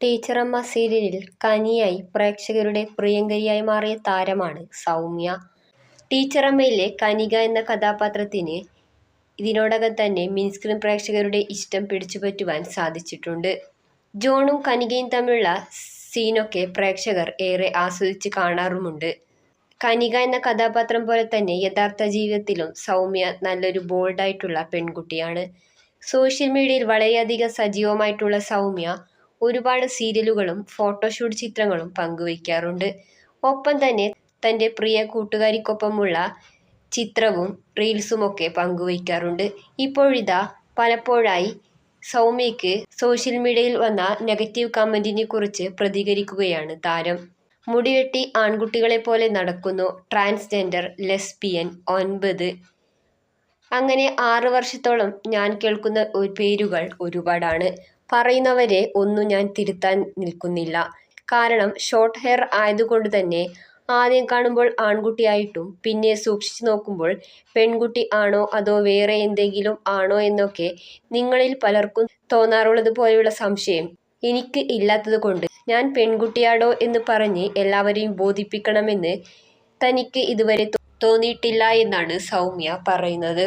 ടീച്ചറമ്മ സീരിയലിൽ കനിയായി പ്രേക്ഷകരുടെ പ്രിയങ്കരിയായി മാറിയ താരമാണ് സൗമ്യ. ടീച്ചറമ്മയിലെ കനിക എന്ന കഥാപാത്രത്തിന് ഇതിനോടകം തന്നെ മിനിസ്ക്രീൻ പ്രേക്ഷകരുടെ ഇഷ്ടം പിടിച്ചുപറ്റുവാൻ സാധിച്ചിട്ടുണ്ട്. ജോണും കനികയും തമ്മിലുള്ള സീനൊക്കെ പ്രേക്ഷകർ ഏറെ ആസ്വദിച്ച് കാണാറുമുണ്ട്. കനിക എന്ന കഥാപാത്രം പോലെ തന്നെ യഥാർത്ഥ ജീവിതത്തിലും സൗമ്യ നല്ലൊരു ബോൾഡായിട്ടുള്ള പെൺകുട്ടിയാണ്. സോഷ്യൽ മീഡിയയിൽ വളരെയധികം സജീവമായിട്ടുള്ള സൗമ്യ ഒരുപാട് സീരിയലുകളും ഫോട്ടോഷൂട്ട് ചിത്രങ്ങളും പങ്കുവയ്ക്കാറുണ്ട്. ഒപ്പം തന്നെ തന്റെ പ്രിയ കൂട്ടുകാരിക്കൊപ്പമുള്ള ചിത്രവും റീൽസുമൊക്കെ പങ്കുവയ്ക്കാറുണ്ട്. ഇപ്പോഴിതാ പലപ്പോഴായി സൗമ്യയ്ക്ക് സോഷ്യൽ മീഡിയയിൽ വന്ന നെഗറ്റീവ് കമന്റിനെ കുറിച്ച് പ്രതികരിക്കുകയാണ് താരം. മുടിവെട്ടി ആൺകുട്ടികളെ പോലെ നടക്കുന്നു, ട്രാൻസ്ജെൻഡർ, ലെസ്ബിയൻ, ഒൻപത് അങ്ങനെ ആറ് വർഷത്തോളം ഞാൻ കേൾക്കുന്ന പേരുകൾ ഒരുപാടാണ്. പറയുന്നവരെ ഒന്നും ഞാൻ തിരുത്താൻ നിൽക്കുന്നില്ല. കാരണം ഷോർട്ട് ഹെയർ ആയതുകൊണ്ട് തന്നെ ആദ്യം കാണുമ്പോൾ ആൺകുട്ടിയായിട്ടും പിന്നെ സൂക്ഷിച്ചു നോക്കുമ്പോൾ പെൺകുട്ടി ആണോ അതോ വേറെ എന്തെങ്കിലും ആണോ എന്നൊക്കെ നിങ്ങളിൽ പലർക്കും തോന്നാറുള്ളത് പോലെയുള്ള സംശയം എനിക്ക് ഇല്ലാത്തതുകൊണ്ട് ഞാൻ പെൺകുട്ടിയാടോ എന്ന് പറഞ്ഞ് എല്ലാവരെയും ബോധിപ്പിക്കണമെന്ന് തനിക്ക് ഇതുവരെ തോന്നിയിട്ടില്ല എന്നാണ് സൗമ്യ പറയുന്നത്.